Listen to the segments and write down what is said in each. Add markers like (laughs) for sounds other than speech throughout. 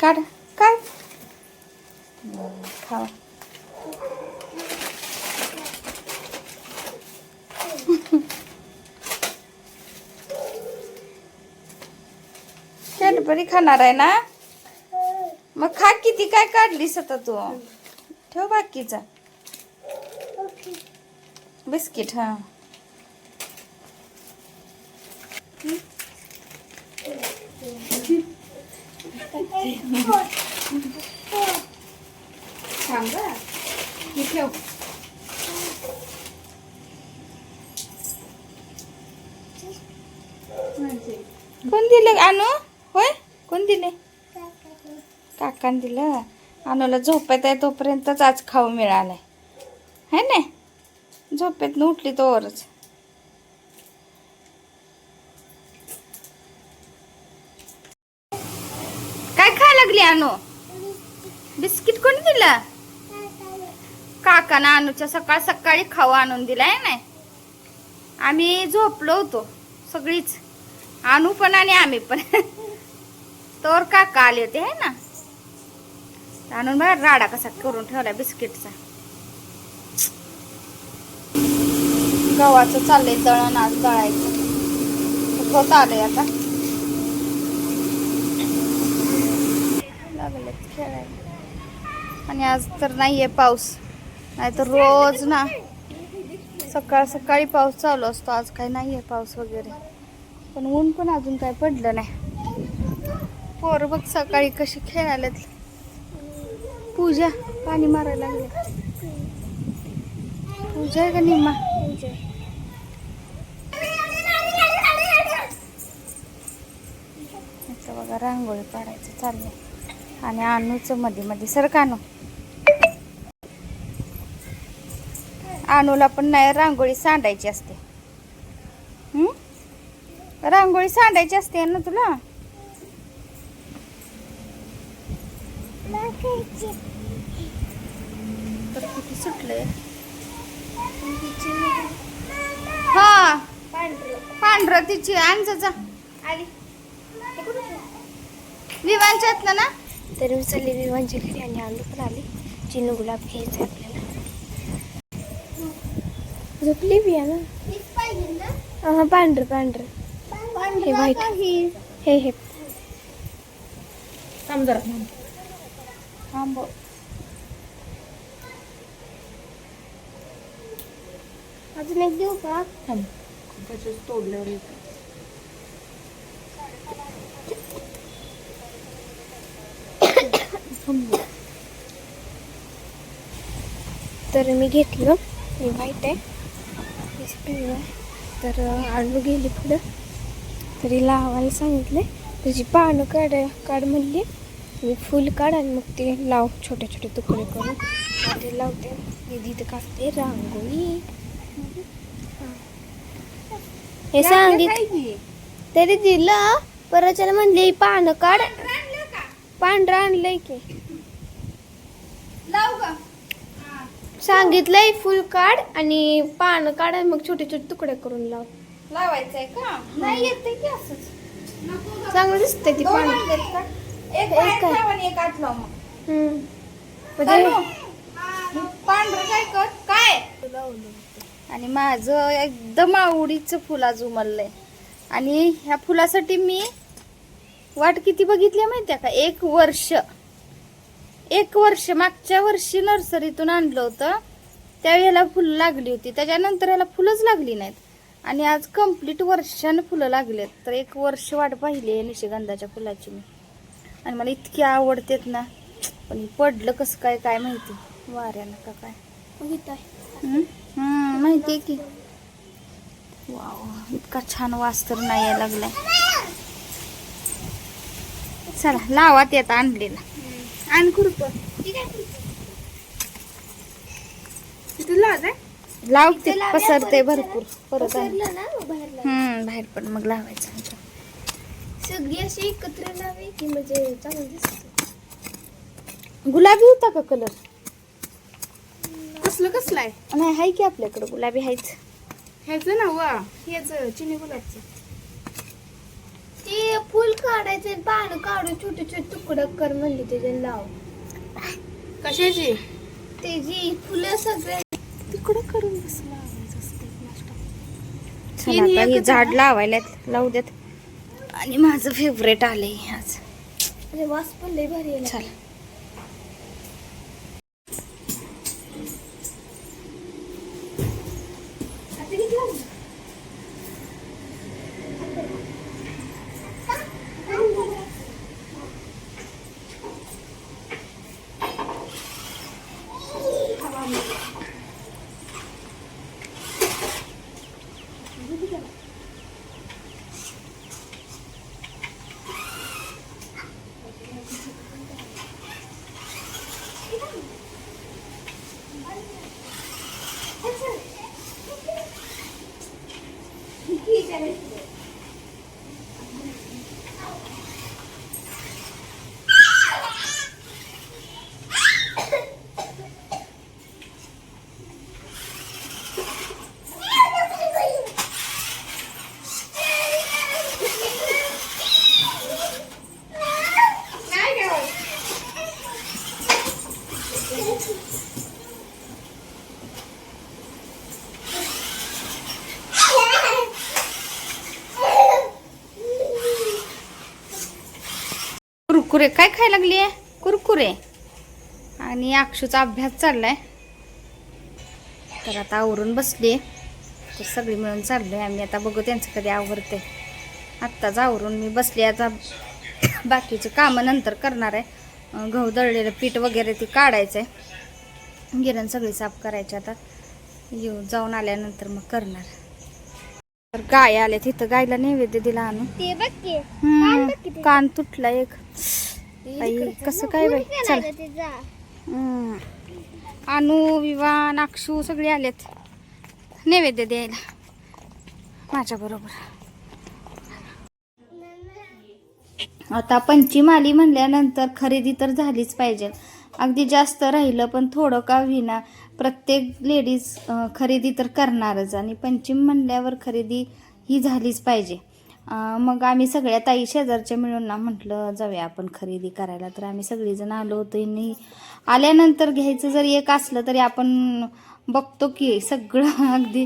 काढ हम्म, खावा. कॅडबरी खाणार आहे ना? मग खा किती काय काढलीस आता तू? ठेव बाकीचा. बिस्किट हा. थांब हे ठेव कोण दिलं आणू होय कोण दिले काकान दिलं अनुला झोपेत आहे तोपर्यंतच आज खाऊ मिळालाय है ना झोपेत उठली तोवरच काय अनु बिस्किट कोणी दिलं? काकानं अनुच्या सकाळ सकाळी खाऊ आणून दिलाय ना आम्ही झोपलो होतो सगळीच. आणू पण आणि आम्ही पण. (laughs) तोवर काका आले होते है ना? आणून बाहेर राडा कसा करून ठेवला बिस्किटचा. गव्हाचं चाललंय दळण आज दळायचं. होत आलंय आता लागलेत खेळायला आणि आज तर नाहीये पाऊस. नाही तर रोज ना सकाळ सकाळी पाऊस चालू असतो. आज काही नाही आहे पाऊस वगैरे. पण ऊन पण अजून काय पडलं नाही. पोरं बघ सकाळी कशी खेळायलात. पूजा पाणी मारायला लागले. पूजा आहे का निम्मा? इथं बघा रांगोळी पाडायचं चाललंय. आणि आणूचं मध्ये मध्ये सरकानो आणूला पण नाही रांगोळी सांडायची असते. हम्म? रांगोळी सांडायची असते ना तुला? तर किती सुटलंय? हा. पांढरं. तिची आण जा जा. विवांच्यातलं ना? तर मी चालली विवांच्या घरी आणि आलू पण आली. चिनू गुलाब घ्यायचं झोपली बिया ना? हा पांढरं पांढरं हे व्हाईट हे हे। थांब जरा थांब। अजून एक देऊ का? थांब. तोडल्यावर येतं. तर मी घेतलं. हे व्हाईट आहे. आहे तर आलू गेली पुढं. तरी लावायला सांगितले त्याची पानं काढ काढ म्हणली. मी फुल काढ आणि मग ते लाव छोटे छोटे तुकडे करून. ते लावते. दीदी तर काढते रांगोळी. हे. सांगित तरी दिलं परत त्याला म्हणले पानं काढ. पांढरं आणलंय की लाव का सांगितलंय फुल काढ आणि पानं काढ आणि मग छोटे छोटे तुकडे करून लाव. लावायचंय का? नाही येते की असंच. चांगलं दिसतंय ती दोन पानं. आणलेत का? एक एक बाहेर काय? लाव आणि एक आत लाव मग. हम्म. चालू. पांढरं काय कर? काय? आणि माझं एकदम आवडीचं फुल आज उमललंय. आणि ह्या फुलासाठी मी वाट किती बघितली माहितीये का? एक वर्ष. एक वर्ष मागच्या वर्षी नर्सरीतून आणलं होतं. त्यावेळी ह्याला फुलं लागली होती. त्याच्यानंतर ह्याला फुलंच लागली नाहीत. आणि आज कंप्लीट वर्षानं फुलं लागलेत. तर एक वर्ष वाट पाहिली आहे निशिगंधाच्या फुलाची मी. आणि मला इतकी आवडतेत ना. पण पडलं कसं काय काय माहिती? वाऱ्यानं का काय? हम्म, माहितीये की. वाव इतका छान वास तर नाही यायला लागलाय. चला लावा ते आता आणलेला. आण खुरप. लावते पसरते भरपूर परत लाव. हम्म बाहेर पण मग लावायचं सगळी अशी एकत्र लावे की म्हणजे चांगलं दिसत. गुलाबी होता का कलर? कसलं कसलं आहे नाही हाय की आपल्याकडे गुलाबी हायच. ह्याचं ना वा ह्याचं चिनी गुलाबचं. ती फुल काढायचं पानं काढून छोटे छोटे तुकडं कर म्हणली त्याचे लाव कशाची? ते जी फुलं सगळे. तिकडं करून बसला चला आता हे झाड लावायला लावू देत. आणि माझं फेवरेट आलंय आज. वास पण लय भारी आहे चल. कुरकुरे. काय खायला लागली आहे? कुरकुरे. आणि अक्षूचा अभ्यास चाललाय. तर आता आवरून बसली तर सगळी मिळून चाललो आहे आम्ही. आता बघू त्यांचं कधी आवरते आत्ताच आवरून मी बसली आता बाकीचे कामं नंतर करणार आहे. गहू दळलेलं पीठ वगैरे ते काढायचं आहे गिरण सगळी साफ करायची आता. येऊ जाऊन आल्यानंतर मग करणार. तर गाय आल्या तिथं. गायला नैवेद्य दिला आणून कान तुटला एक. आई कसं काय बाई? चल. अनु विवान अक्षू सगळे आलेत. नैवेद्य द्यायला. माझ्या बरोबर. आता पंचमी आली म्हणल्यानंतर खरेदी तर झालीच पाहिजे. अगदी जास्त राहिलं पण थोडं का होईना. प्रत्येक लेडीज खरेदी तर करणारच आणि पंचम म्हणल्यावर खरेदी ही झालीच पाहिजे. मग आम्ही सगळ्या ताई शेजारच्या मिळून ना म्हटलं जाऊया आपण खरेदी करायला. तर आम्ही सगळीजण आलो होतो. आणि आल्यानंतर घ्यायचं जरी एक असलं तरी आपण बघतो की सगळं (laughs) अगदी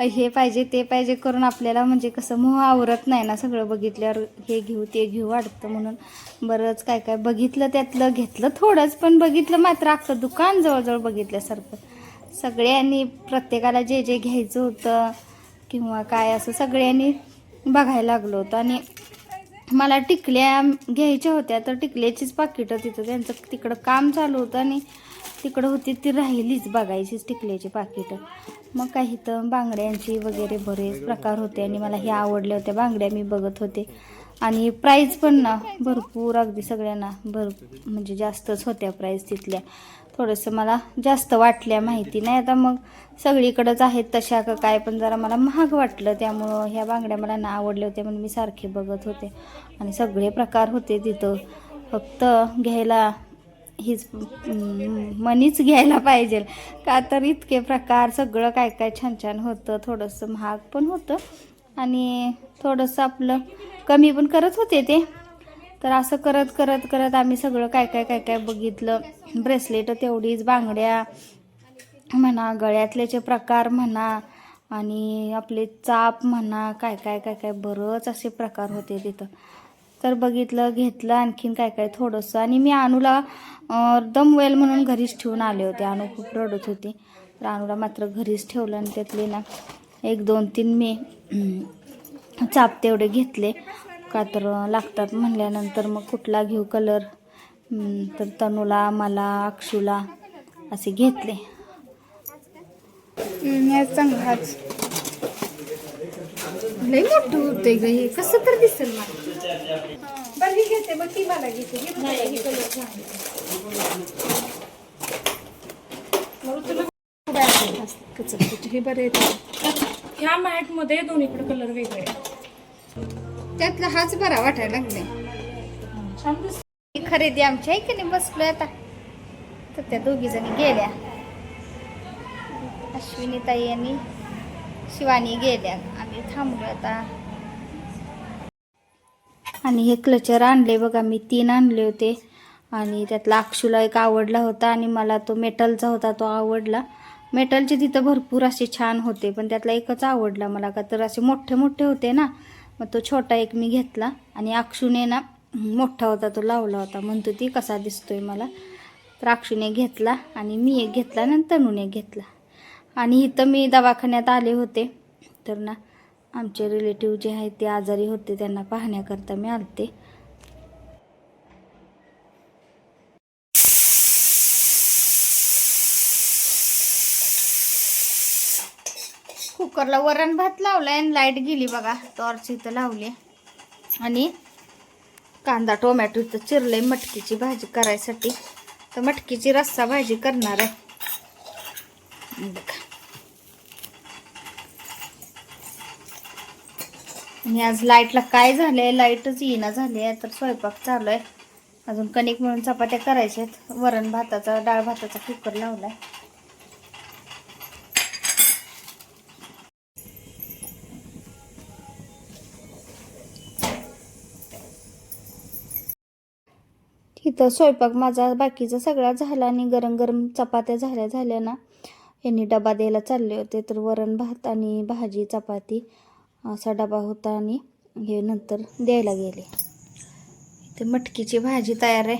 हे पाहिजे ते पाहिजे करून आपल्याला म्हणजे कसं मोह आवरत नाही ना सगळं बघितल्यावर हे घेऊ ते घेऊ वाटतं म्हणून. बरंच काय काय बघितलं त्यातलं घेतलं थोडंच पण बघितलं मात्र अख्खं दुकान जवळजवळ बघितल्यासारखं. सगळ्यांनी प्रत्येकाला जे जे घ्यायचं होतं किंवा काय असं सगळ्यांनी बघायला लागलो होतं. आणि मला टिकल्या घ्यायच्या होत्या तर टिकल्याचीच पाकिटं तिथं त्यांचं तिकडं काम चालू होतं आणि तिकडं होती ती राहिलीच बघायचीच टिकल्याची पाकिटं. मग काही तर बांगड्यांची वगैरे बरेच प्रकार होते आणि मला हे आवडल्या होत्या. बांगड्या मी बघत होते. आणि प्राईज पण ना भरपूर अगदी सगळ्यांना भर म्हणजे जास्तच होत्या प्राईज तिथल्या. थोडंसं मला जास्त वाटल्या माहिती नाही. आता मग सगळीकडंच आहेत तशा का काय पण जरा मला महाग वाटलं. त्यामुळं ह्या बांगड्या मला ना आवडल्या होत्या म्हणून मी सारखे बघत होते. आणि सगळे प्रकार होते तिथं. फक्त घ्यायला हीच मनीच घ्यायला पाहिजे. का तर इतके प्रकार सगळं काय काय छान छान होतं थोडंसं महाग पण होतं. आणि थोडंसं आपलं कमी पण करत होते ते. तर असं करत करत करत आम्ही सगळं काय काय काय काय बघितलं. ब्रेसलेट तेवढीच बांगड्या म्हणा गळ्यातल्याचे प्रकार म्हणा आणि आपले चाप म्हणा काय काय काय काय बरंच असे प्रकार होते तिथं. तर बघितलं घेतलं आणखीन काय काय थोडंसं. आणि मी अनुला दम दमवेल म्हणून घरीच ठेवून आले होते. अनु खूप रडत होती. तर अनुला मात्र घरीच ठेवलं आणि त्यातले ना एक दोन तीन मी चाप तेवढे घेतले. का तर लागतात म्हणल्यानंतर मग कुठला घेऊ कलर तर तनूला मला अक्षूला असे घेतले. चांगलाच लई मोठं होते ग हे. कसं तर दिसेल मला. ती मला घेते ही मला ही कलर चांगली मग तुला आहे? हे बरे येते ह्या मॅटमध्ये दोन्हीकडे कलर वेगळे आहेत. त्यातला हाच बरा वाटायला लागले छान दिसत खरेदी आमची आहे की नाही? बसलोय आता. तर त्या दोघी जणी गेल्या. अश्विनी ताई आणि शिवानी गेल्या. आम्ही थांबलो आता. आणि हे क्लचर आणले बघा मी तीन आणले होते. आणि त्यातला अक्षूला एक आवडला होता आणि मला तो मेटलचा होता तो आवडला. मेटलचे तिथं भरपूर असे छान होते पण त्यातला एकच आवडला मला का तर असे मोठे मोठे होते ना. मग तो छोटा एक मी घेतला आणि अक्षूने ना मोठा होता तो लावला होता. म्हणतो ती कसा दिसतोय मला? तर अक्षूने घेतला आणि मी एक घेतला आणि तनूने घेतला. आणि इथं मी दवाखान्यात आले होते. तर ना आमचे रिलेटिव्ह जे आहेत ते आजारी होते त्यांना पाहण्याकरता मी आलते. कुकरला वरण भात लावलाय आणि लाइट गेली बघा टॉर्च इथं लावली. आणि कांदा टोमॅटो इथं चिरलंय मटकीची भाजी करायसाठी. तर मटकीची रस्सा भाजी करणार आहे. बघा. आणि आज लाईटला काय झालंय? लाईटच येईना झाली आहे तर स्वयंपाक चालू आहे अजून कणिक म्हणून चपात्या करायच्या आहेत वरण भाताचा डाळ भाताचा कुकर लावलाय. तिथं स्वयंपाक माझा बाकीचा सगळा झाला आणि गरम गरम चपात्या झाल्या झाल्या ना. यांनी डबा द्यायला चालले होते. तर वरण भात आणि भाजी चपाती असा डबा होता आणि हे नंतर द्यायला गेले. इथे मटकीची भाजी तयार आहे.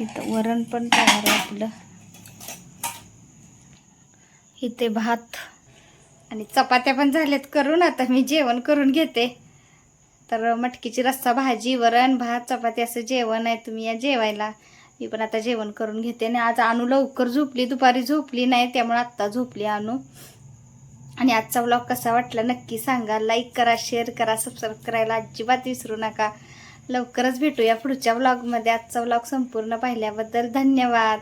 इथं वरण पण तयार आहे आपलं. इथे भात आणि चपात्या पण झाल्यात. करून आता मी जेवण करून घेते. तर मटकीची रस्सा भाजी वरण भात चपाती असं जेवण आहे. तुम्ही या जेवायला. मी पण आता जेवण करून घेते. आणि आज आणू लवकर झोपली. दुपारी झोपली नाही त्यामुळे आत्ता झोपली आणू. आणि आजचा व्लॉग कसा वाटला नक्की सांगा. लाईक करा शेअर करा सबस्क्राईब करायला अजिबात विसरू नका. लवकरच भेटूया पुढच्या व्लॉगमध्ये आजचा व्लॉग संपूर्ण पाहिल्याबद्दल धन्यवाद.